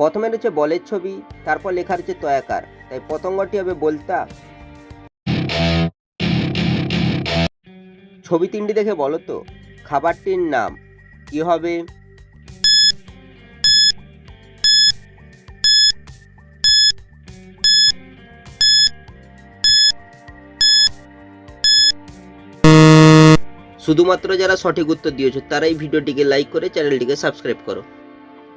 প্রথমে রয়েছে বলের ছবি, তারপর লেখা রয়েছে তয়াকার। তাই পতঙ্গটি হবে বলতা ছবি তিনটি দেখে বলো তো। খাবারটির নাম কি হবে? শুধুমাত্র যারা সঠিক উত্তর দিয়েছ, তারাই ভিডিওটিকে লাইক করে চ্যানেলটিকে সাবস্ক্রাইব করো।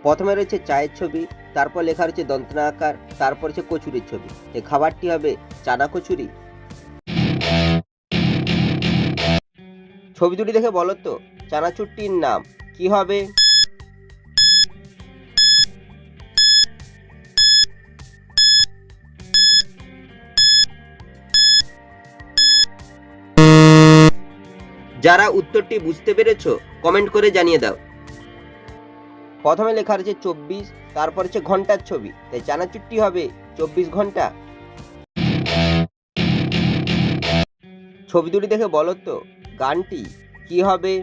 প্রথমে রয়েছে চায়ের ছবি, তারপর লেখা রয়েছে দন্তনা আকার, তারপর হচ্ছে কচুরির ছবি। এই খাবারটি হবে চানা কচুরি। ছবি দুটি দেখে বলো তো চানাচুরটির নাম, কি হবে? যারা উত্তরটি বুঝতে পেরেছ, কমেন্ট করে জানিয়ে দাও। প্রথমে লেখা রয়েছে চব্বিশ, তারপর হচ্ছে ঘণ্টার ছবি। তাই চানাচুরটি হবে চব্বিশ ঘণ্টা। ছবি দুটি দেখে বলো তো, গানটি কি হবে?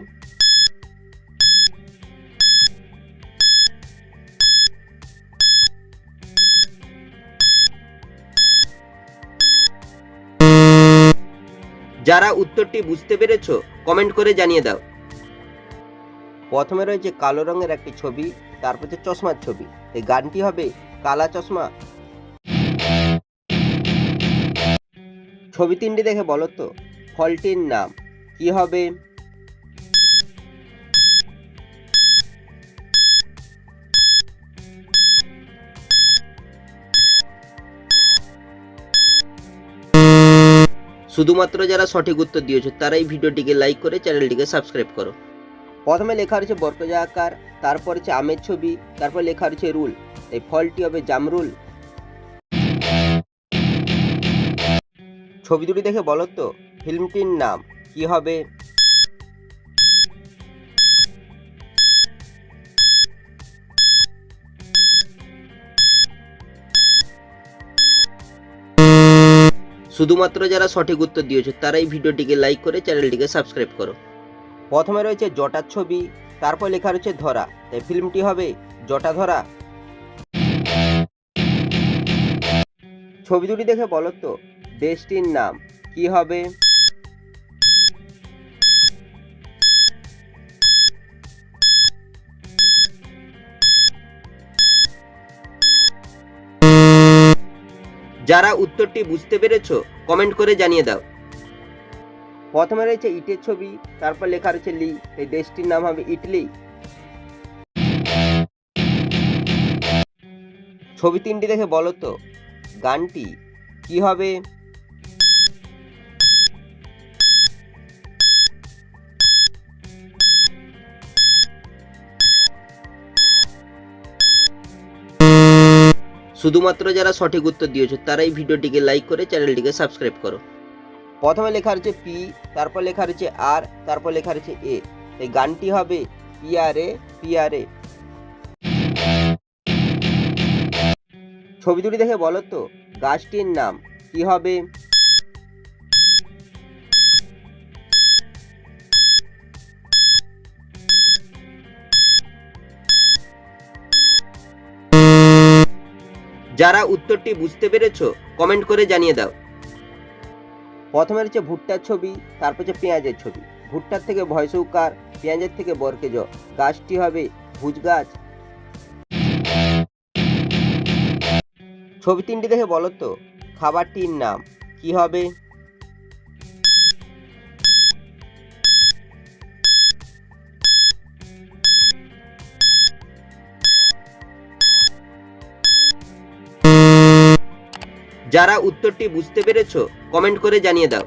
যারা উত্তরটি বুঝতে পেরেছ, কমেন্ট করে জানিয়ে দাও। প্রথমে রয়েছে কালো রঙের একটি ছবি, তারপর হচ্ছে চশমার ছবি। এই গানটি হবে কালা চশমা। ছবি তিনটি দেখে বলো তো, ফলটির নাম কি হবে? শুধুমাত্র যারা সঠিক উত্তর দিয়েছ, তারাই ভিডিওটিকে লাইক করে চ্যানেলটিকে সাবস্ক্রাইব করো। প্রথমে লেখা রয়েছে বর্গজা আকার, তারপর হচ্ছে আমের ছবি, তারপর লেখা রয়েছে রুল। এই ফলটি হবে জামরুল। ছবি দুটি দেখে বলো তো, ফিল্মটির নাম কি হবে? শুধুমাত্র যারা সঠিক উত্তর দিয়েছ, তারাই ভিডিওটিকে লাইক করে চ্যানেলটিকে সাবস্ক্রাইব করো। প্রথমে রয়েছে জটার ছবি, তারপর লেখা রয়েছে ধরা। তাই ফিল্মটি হবে জটা ধরা। ছবি দুটি দেখে বলো তো, দেশটির নাম কি হবে? যারা উত্তরটি বুঝতে পেরেছ, কমেন্ট করে জানিয়ে দাও। প্রথমে রয়েছে ইটের ছবি, তারপর লেখা রয়েছে লি, এই দেশটির নাম হবে ইটলি। ছবি তিনটি দেখে বলো তো, গানটি কি হবে? শুধুমাত্র যারা সঠিক উত্তর দিয়েছ, তারাই ভিডিওটিকে লাইক করে চ্যানেলটিকে সাবস্ক্রাইব করো। প্রথমে লেখা রয়েছে পি, তারপর লেখা রয়েছে আর, তারপর লেখা রয়েছে এ। এই গানটি হবে পি আর এ, পি আর এ। ছবি দুটি দেখে বলো তো, গাছটির নাম কি হবে? যারা উত্তরটি বুঝতে পেরেছ কমেন্ট করে জানিয়ে দাও। প্রথমে রয়েছে ভুট্টার ছবি, তারপর হচ্ছে পেঁয়াজের ছবি। ভুট্টার থেকে ভয়সৌকার, পেঁয়াজের থেকে বরকেজ। গাছটি হবে ভুজ গাছ। ছবি তিনটি দেখে বলো তো, খাবারটির নাম? কি হবে? যারা উত্তরটি বুঝতে পেরেছ কমেন্ট করে জানিয়ে দাও।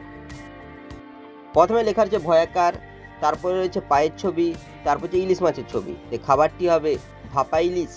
প্রথমে লেখা রয়েছে ভয়াকার, তারপরে রয়েছে পায়ের ছবি, তারপর যে ইলিশ মাছের ছবি। খাবারটি হবে ভাপা ইলিশ।